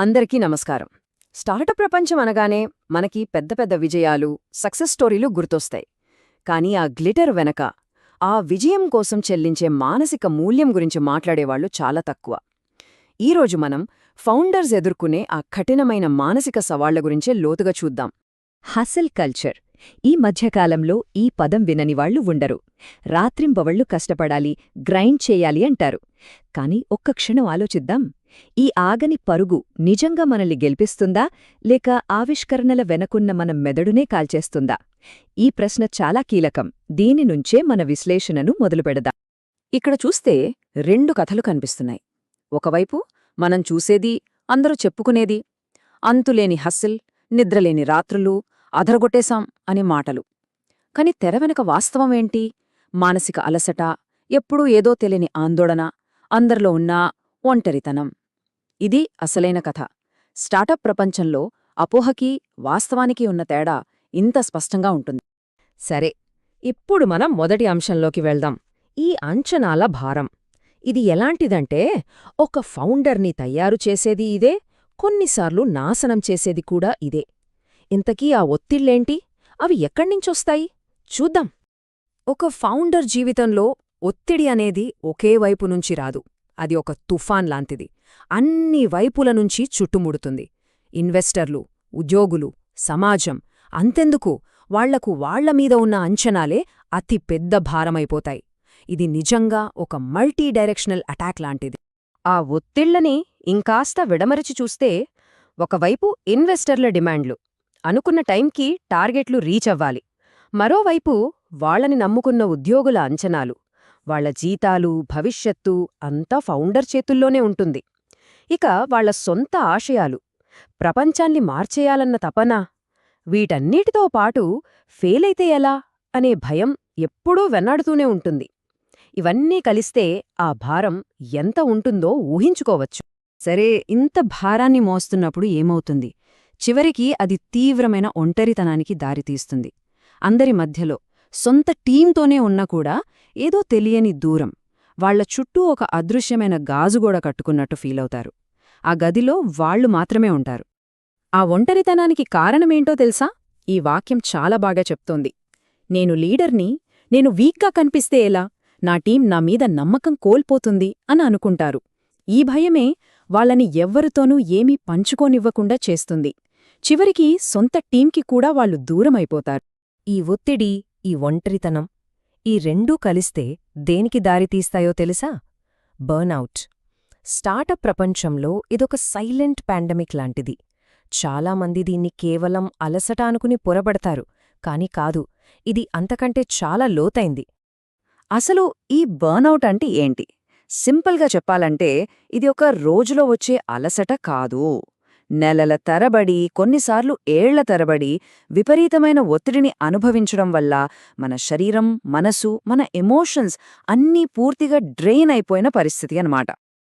అందరికీ నమస్కారం. స్టార్టప్ ప్రపంచం అనగానే మనకి పెద్ద పెద్ద విజయాలు సక్సెస్ స్టోరీలు గుర్తొస్తాయి. కానీ ఆ గ్లిటర్ వెనక ఆ విజయం కోసం చెల్లించే మానసిక మూల్యం గురించి మాట్లాడేవాళ్ళు చాలా తక్కువ. ఈరోజు మనం ఫౌండర్స్ ఎదుర్కొనే ఆ కఠినమైన మానసిక సవాళ్ళ గురించే లోతుగా చూద్దాం. Hustle culture. ఈ మధ్యకాలంలో ఈ పదం వినని వాళ్ళు ఉండరు. రాత్రింబవళ్ళు కష్టపడాలి గ్రైండ్ చేయాలి అంటారు. కాని ఒక్క క్షణం ఆలోచిద్దాం. ఈ ఆగని పరుగు నిజంగా మనల్ని గెలిపిస్తుందా లేక ఆవిష్కరణల వెనకున్న మన మెదడునే కాల్చేస్తుందా? ఈ ప్రశ్న చాలా కీలకం. దీని నుంచే మన విశ్లేషణను మొదలుపెడదాం. ఇక్కడ చూస్తే రెండు కథలు కనిపిస్తున్నాయి. ఒకవైపు మనం చూసేది అందరూ చెప్పుకునేది అంతులేని హస్సిల్ నిద్రలేని రాత్రులు అదరగొట్టేశాం అనే మాటలు. కాని తెర వెనక వాస్తవమేంటి మానసిక అలసట ఎప్పుడూ ఏదో తెలియని ఆందోళన అందరిలో ఉన్న ఒంటరితనం. ఇది అసలైన కథ. స్టార్టప్ ప్రపంచంలో అపోహకి వాస్తవానికి ఉన్న తేడా ఇంత స్పష్టంగా ఉంటుంది. సరే ఇప్పుడు మనం మొదటి అంశంలోకి వెళ్దాం. ఈ అంచనాల భారం. ఇది ఎలాంటిదంటే ఒక ఫౌండర్ని తయారు చేసేది ఇదే కొన్నిసార్లు నాశనం చేసేది కూడా ఇదే. ఇంతకీ ఆ ఒత్తిళ్ళేంటి అవి ఎక్కడ్నించొస్తాయి? చూద్దాం. ఒక ఫౌండర్ జీవితంలో ఒత్తిడి అనేది ఒకే వైపు నుంచి రాదు. అది ఒక తుఫాన్ లాంటిది. అన్ని వైపుల నుంచి చుట్టుముడుతుంది. ఇన్వెస్టర్లు ఉద్యోగులు సమాజం అంతెందుకు? వాళ్ళకు వాళ్ళమీద ఉన్న అంచనాలే అతి పెద్ద భారమైపోతాయి. ఇది నిజంగా ఒక మల్టీ డైరెక్షనల్ అటాక్ లాంటిది. ఆ ఒత్తిళ్ళని ఇంకాస్త విడమరిచి చూస్తే ఒకవైపు ఇన్వెస్టర్ల డిమాండ్లు అనుకున్న టైంకి టార్గెట్లు రీచ్ అవ్వాలి. మరోవైపు వాళ్ళని నమ్ముకున్న ఉద్యోగుల అంచనాలు వాళ్ళ జీతాలు భవిష్యత్తు అంతా ఫౌండర్ చేతుల్లోనే ఉంటుంది. ఇక వాళ్ళ సొంత ఆశయాలు. ప్రపంచాన్ని మార్చేయాలన్న తపన. వీటన్నిటితో పాటు ఫెయిలైతే ఎలా అనే భయం ఎప్పుడూ వెన్నాడుతూనే ఉంటుంది. ఇవన్నీ కలిస్తే ఆ భారం ఎంత ఉంటుందో ఊహించుకోవచ్చు. సరే ఇంత భారాన్ని మోస్తున్నప్పుడు ఏమవుతుంది? చివరికి అది తీవ్రమైన ఒంటరితనానికి దారితీస్తుంది. అందరి మధ్యలో సొంత టీంతోనే ఉన్నా కూడా ఏదో తెలియని దూరం. వాళ్ళ చుట్టూ ఒక అదృశ్యమైన గాజుగోడ కట్టుకున్నట్టు ఫీలవుతారు. ఆ గదిలో వాళ్ళు మాత్రమే ఉంటారు. ఆ ఒంటరితనానికి కారణమేంటో తెలుసా? ఈ వాక్యం చాలా బాగా చెప్తోంది. నేను లీడర్ని నేను వీక్గా కనిపిస్తే ఎలా? నా టీం నా మీద నమ్మకం కోల్పోతుంది అని అనుకుంటారు. ఈ భయమే వాళ్ళని ఎవ్వరితోనూ ఏమీ పంచుకోనివ్వకుండా చేస్తుంది. చివరికి సొంత టీంకి కూడా వాళ్ళు దూరమైపోతారు. ఈ ఒత్తిడి ఈ ఒంటరితనం ఈ రెండూ కలిస్తే దేనికి దారితీస్తాయో తెలుసా? బర్న్అవుట్. స్టార్టప్ ప్రపంచంలో ఇదొక సైలెంట్ పాండమిక్ లాంటిది. చాలామంది దీన్ని కేవలం అలసట అనుకుని పొరబడతారు. కాని కాదు ఇది అంతకంటే చాలా లోతైంది. అసలు ఈ బర్న్అవుట్ అంటే ఏంటి? సింపుల్గా చెప్పాలంటే ఇది ఒక రోజులో వచ్చే అలసట కాదు. నెలల తరబడి కొన్నిసార్లు ఏళ్ళ తరబడి విపరీతమైన ఒత్తిడిని అనుభవించడం వల్ల మన శరీరం మనసు మన ఎమోషన్స్ అన్నీ పూర్తిగా డ్రెయిన్ అయిపోయిన పరిస్థితి అన్నమాట.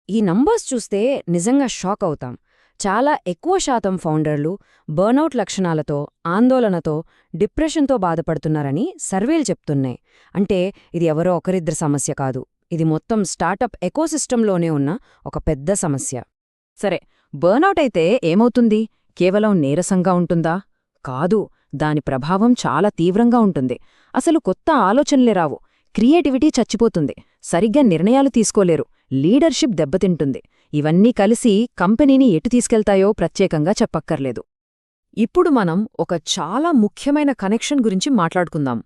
ఈ నంబర్స్ చూస్తే నిజంగా షాక్ అవుతాం. చాలా ఎక్కువ శాతం ఫౌండర్లు బర్నౌట్ లక్షణాలతో ఆందోళనతో డిప్రెషన్తో బాధపడుతున్నారని సర్వేలు చెప్తున్నాయి. అంటే ఇది ఎవరో ఒకరిద్దరి సమస్య కాదు. ఇది మొత్తం స్టార్టప్ ఎకోసిస్టంలోనే ఉన్న ఒక పెద్ద సమస్య. సరే బర్నౌట్ అయితే ఏమవుతుంది? కేవలం నీరసంగా ఉంటుందా? కాదు దాని ప్రభావం చాలా తీవ్రంగా ఉంటుంది. అసలు కొత్త ఆలోచనలే రావు. క్రియేటివిటీ చచ్చిపోతుంది. సరిగ్గా నిర్ణయాలు తీసుకోలేరు. లీడర్షిప్ దెబ్బతింటుంది. ఇవన్నీ కలిసి కంపెనీని ఎటు తీసుకెళ్తాయో ప్రత్యేకంగా చెప్పక్కర్లేదు. ఇప్పుడు మనం ఒక చాలా ముఖ్యమైన కనెక్షన్ గురించి మాట్లాడుకుందాం.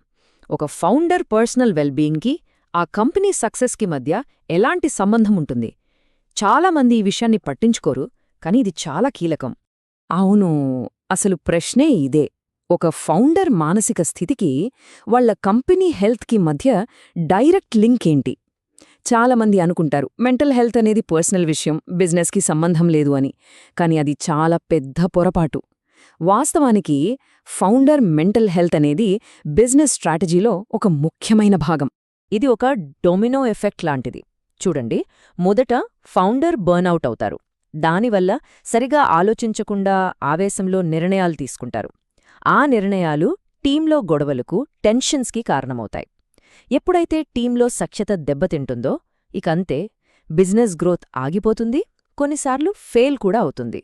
ఒక ఫౌండర్ పర్సనల్ వెల్బీయింగ్కి ఆ కంపెనీ సక్సెస్కి మధ్య ఎలాంటి సంబంధం ఉంటుంది? చాలామంది ఈ విషయాన్ని పట్టించుకోరు. కాని ఇది చాలా కీలకం. అవును అసలు ప్రశ్నే ఇదే. ఒక ఫౌండర్ మానసిక స్థితికి వాళ్ళ కంపెనీ హెల్త్కి మధ్య డైరెక్ట్ లింక్ ఏంటి? చాలామంది అనుకుంటారు మెంటల్ హెల్త్ అనేది పర్సనల్ విషయం బిజినెస్కి సంబంధం లేదు అని. కాని అది చాలా పెద్ద పొరపాటు. వాస్తవానికి ఫౌండర్ మెంటల్ హెల్త్ అనేది బిజినెస్ స్ట్రాటజీలో ఒక ముఖ్యమైన భాగం. ఇది ఒక డొమినో ఎఫెక్ట్ లాంటిది. చూడండి మొదట ఫౌండర్ బర్న్అవుట్ అవుతారు. దానివల్ల సరిగా ఆలోచించకుండా ఆవేశంలో నిర్ణయాలు తీసుకుంటారు. ఆ నిర్ణయాలు టీంలో గొడవలకు టెన్షన్స్కి కారణమవుతాయి. ఎప్పుడైతే టీంలో సఖ్యత దెబ్బతింటుందో ఇకంతే బిజినెస్ గ్రోత్ ఆగిపోతుంది కొన్నిసార్లు ఫెయిల్ కూడా అవుతుంది.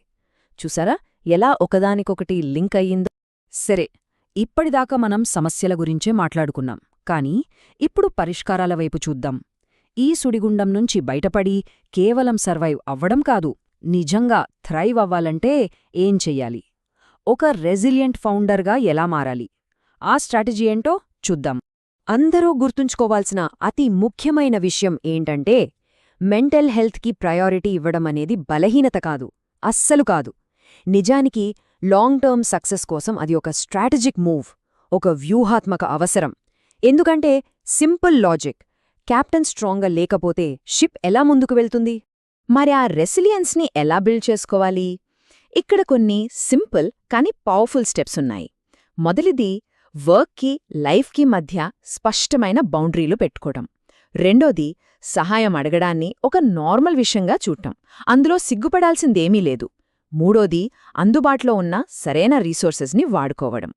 చూసారా? ఎలా ఒకదానికొకటి లింక్ అయ్యిందో? సరే ఇప్పటిదాకా మనం సమస్యల గురించే మాట్లాడుకున్నాం. కానీ ఇప్పుడు పరిష్కారాల వైపు చూద్దాం. ఈ సుడిగుండం నుంచి బయటపడి కేవలం సర్వైవ్ అవ్వడం కాదు. నిజంగా థ్రైవ్ అవ్వాలంటే ఏం చెయ్యాలి? ఒక రెసిలియంట్ ఫౌండర్గా ఎలా మారాలి? ఆ స్ట్రాటజీ ఏంటో చూద్దాం. అందరూ గుర్తుంచుకోవాల్సిన అతి ముఖ్యమైన విషయం ఏంటంటే మెంటల్ హెల్త్కి ప్రయారిటీ ఇవ్వడం అనేది బలహీనత కాదు అస్సలు కాదు. నిజానికి లాంగ్ టర్మ్ సక్సెస్ కోసం అది ఒక స్ట్రాటజిక్ మూవ్ ఒక వ్యూహాత్మక అవసరం. ఎందుకంటే సింపుల్ లాజిక్ కెప్టెన్ స్ట్రాంగ్గా లేకపోతే షిప్ ఎలా ముందుకు వెళ్తుంది? మరి ఆ రెసిలియన్స్ని ఎలా బిల్డ్ చేసుకోవాలి? ఇక్కడ కొన్ని సింపుల్ కానీ పవర్ఫుల్ స్టెప్స్ ఉన్నాయి. మొదటిది వర్క్కి లైఫ్కి మధ్య స్పష్టమైన బౌండరీలు పెట్టుకోవడం రెండోది సహాయం అడగడాన్ని ఒక నార్మల్ విషయంగా చూడటం. అందులో సిగ్గుపడాల్సిందేమీ లేదు. మూడోది అందుబాటులో ఉన్న సరైన రీసోర్సెస్ని వాడుకోవడం.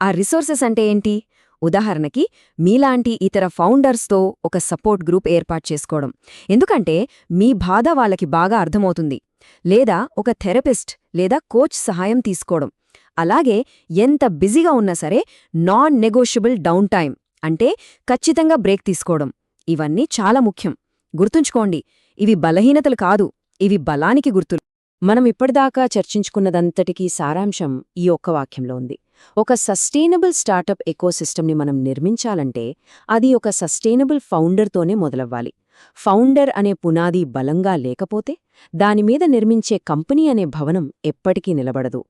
ఆ రిసోర్సెస్ అంటే ఏంటి? ఉదాహరణకి మీలాంటి ఇతర ఫౌండర్స్తో ఒక సపోర్ట్ గ్రూప్ ఏర్పాటు చేసుకోవడం. ఎందుకంటే మీ బాధ వాళ్ళకి బాగా అర్థమవుతుంది. లేదా ఒక థెరపిస్ట్ లేదా కోచ్ సహాయం తీసుకోవడం. అలాగే ఎంత బిజీగా ఉన్నా సరే నాన్ నెగోషియబుల్ డౌన్ టైం అంటే ఖచ్చితంగా బ్రేక్ తీసుకోవడం. ఇవన్నీ చాలా ముఖ్యం. గుర్తుంచుకోండి ఇవి బలహీనతలు కాదు ఇవి బలానికి గుర్తులు. మనం ఇప్పటిదాకా చర్చించుకున్నదంతటికీ సారాంశం ఈ ఒక్క వాక్యంలో ఉంది. ఒక సస్టైనబుల్ స్టార్టప్ ఎకోసిస్టమ్ని మనం నిర్మించాలంటే అది ఒక సస్టైనబుల్ ఫౌండర్తోనే మొదలవ్వాలి. ఫౌండర్ అనే పునాది బలంగా లేకపోతే దానిమీద నిర్మించే కంపెనీ అనే భవనం ఎప్పటికీ నిలబడదు.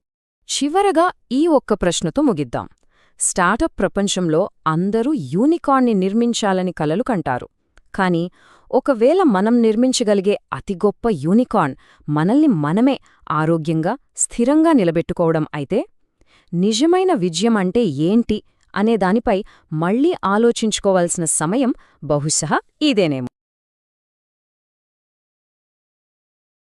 చివరగా ఈ ఒక్క ప్రశ్నతో ముగిద్దాం. స్టార్టప్ ప్రపంచంలో అందరూ యూనికార్న్ని నిర్మించాలని కలలు కంటారు. కాని ఒకవేళ మనం నిర్మించగలిగే అతి గొప్ప యూనికార్న్ మనల్ని మనమే ఆరోగ్యంగా స్థిరంగా నిలబెట్టుకోవడం అయితే నిజమైన విజయం అంటే ఏంటి అనే దానిపై మళ్ళీ ఆలోచించుకోవాల్సిన సమయం బహుశः ఇదేనేమో.